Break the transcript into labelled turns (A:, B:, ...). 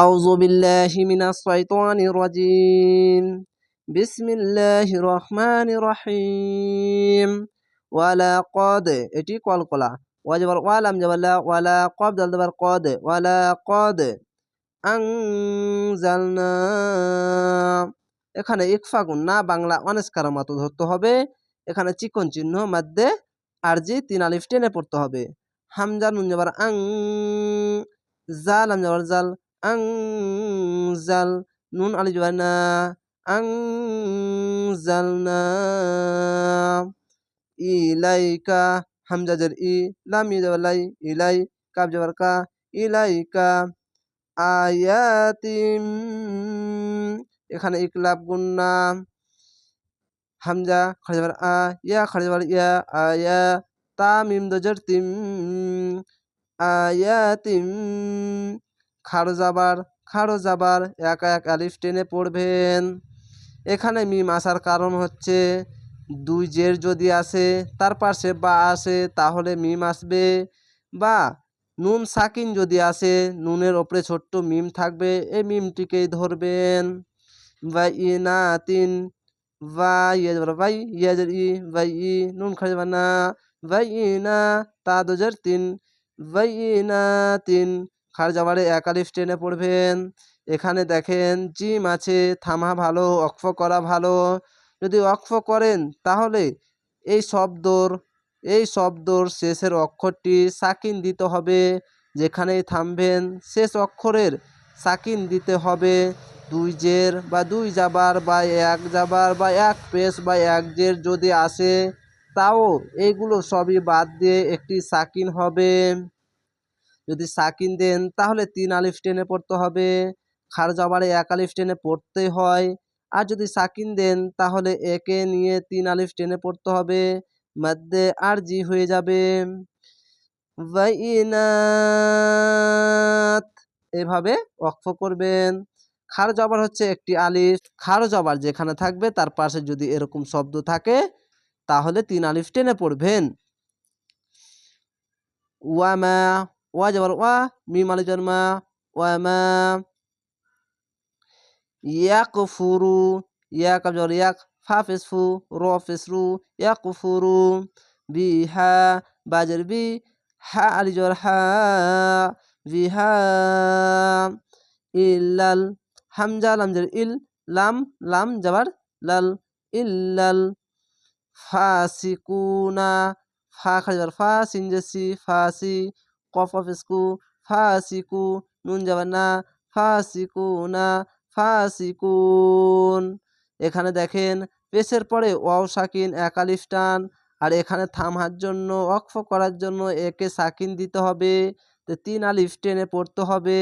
A: আউযু বিল্লাহি মিনাশ শাইতানির রাজিম বিসমিল্লাহির রহমানির রহিম ওয়ালা কদ এটি কলকলা ওয়াজবার ওয়ালাম জাবাল্লা ওয়ালা কব জালদাবার কদ ওয়ালা কদ আংজালনা এখানে ইকফাগুন না, বাংলা অনেস্কার মতো ধরতে হবে। এখানে চিকন চিহ্ন মাধ্যে আরজি তিন আলিফ টেনে পড়তে হবে। হামজা নুন যাবার আং জাল হামজাবার জাল। আং জাল নুন আলি যাবার না আং জাল না ইলাইকা হামজা জের ই লাম ই লাই ইলাই কাব যাবার কা ইলাইকা আয়াতিম এখানে ইকলাব, গুন্না, হামজা খাড়ে আ, ইয়া খাড়ে ইয়া, আয়া তা মিম দজর তিম আয়াতিম খাড়ো যাবার এক এক আলিফ টেনে পড়বেন। এখানে মিম আসার কারণ হচ্ছে, দুই জের যদি আসে, তার পাশে বা আসে, তাহলে মিম আসবে। বা নুন সাকিন যদি আসে, নুনের ওপরে ছোট্ট মিম থাকবে এই মিমটিকেই ধরবেন। বা ইনাতিন বা ইয়ে ইয়াজের ই ভাই ই নুন খাজে না, ভাই ইনা তা দোজের তিন, ভাই ইনা তিন খার যাবারে একালিফ টেনে পড়বেন। এখানে দেখেন, জিম আছে, থামা ভালো অক্ফ করা ভালো। যদি অক্ফ করেন, তাহলে এই শব্দর এই শব্দর শেষের অক্ষরটি সাকিন দিতে হবে, যেখানেই থামবেন, শেষ অক্ষরের সাকিন দিতে হবে। দুই জের বা দুই যাবার বা এক যাবার বা এক পেশ বা এক জের যদি আসে, তাও এইগুলো সবই বাদ দিয়ে একটি সাকিন হবে। যদি সাকিন দেন, তাহলে তিন আলিফ টেনে পড়তে হবে। খার জবারে এক আলিফ টেনে পড়তে হয়। আর যদি সাকিন দেন, তাহলে একে নিয়ে তিন আলিফ টেনে পড়তে হবে। মধ্যে আর জি হয়ে যাবে। এভাবে অক্ষ করবেন। খার জবার হচ্ছে একটি আলিফ। খার জবার যেখানে থাকবে, তার পাশে যদি এরকম শব্দ থাকে, তাহলে তিন আলিফ টেনে পড়বেন। ওয়ামা وجبر و ميم على ما وما. يقفر يقفر يك فافس يقفر روفس رو بها باجر بي ها ها بها إلا الحمزة لم جر إل لم لم جبر لل إلا فاسقون فا سنجسي فاسي কফ অফিসকু ফাসিকু নুন যাবার না ফাসিকুনা ফাসিকুন এখানে দেখেন, পেশের পরে ওয়াও সাকিন একালিফ টান আর এখানে থামহার জন্য অক্ফ করার জন্য একে সাকিন দিতে হবে। তো তিন আলিফ টেনে পড়তে হবে।